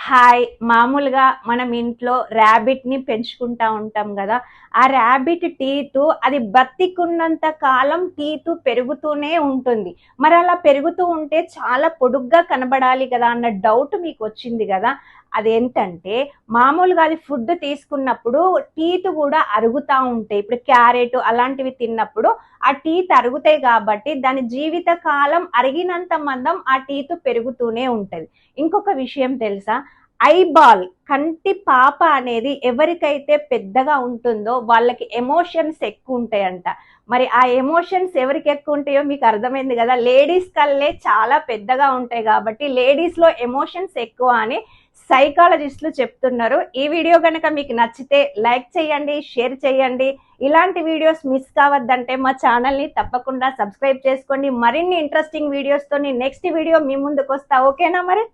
Hi. మామూలుగా మనం ఇంట్లో ర్యాబిట్ని పెంచుకుంటా ఉంటాం కదా ఆ ర్యాబిట్ టీతు అది బతికున్నంత కాలం టీతు పెరుగుతూనే ఉంటుంది. మరి అలా పెరుగుతూ ఉంటే చాలా పొడుగ్గా కనబడాలి కదా అన్న డౌట్ మీకు వచ్చింది కదా. అదేంటంటే మామూలుగా అది ఫుడ్ తీసుకున్నప్పుడు టీత్ కూడా అరుగుతూ ఉంటాయి. ఇప్పుడు క్యారెట్ అలాంటివి తిన్నప్పుడు ఆ టీత్ అరుగుతాయి కాబట్టి దాని జీవిత కాలం అరిగినంత మందం ఆ టీత్ పెరుగుతూనే ఉంటుంది. ఇంకొక విషయం తెలుసా? ఐబాల్ కంటి పాప అనేది ఎవరికైతే పెద్దగా ఉంటుందో వాళ్ళకి ఎమోషన్స్ ఎక్కువ ఉంటాయంట. మరి ఆ ఎమోషన్స్ ఎవరికి ఎక్కువ ఉంటాయో మీకు అర్థమైంది కదా? లేడీస్ కల్లే చాలా పెద్దగా ఉంటాయి కాబట్టి లేడీస్లో ఎమోషన్స్ ఎక్కువ అని సైకాలజిస్టులు చెప్తున్నారు. ఈ వీడియో కనుక మీకు నచ్చితే లైక్ చేయండి షేర్ చేయండి. ఇలాంటి వీడియోస్ మిస్ కావద్దంటే మా ఛానల్ని తప్పకుండా సబ్స్క్రైబ్ చేసుకోండి. మరిన్ని ఇంట్రెస్టింగ్ వీడియోస్తో నెక్స్ట్ వీడియో మీ ముందుకు వస్తా ఓకేనా మరి?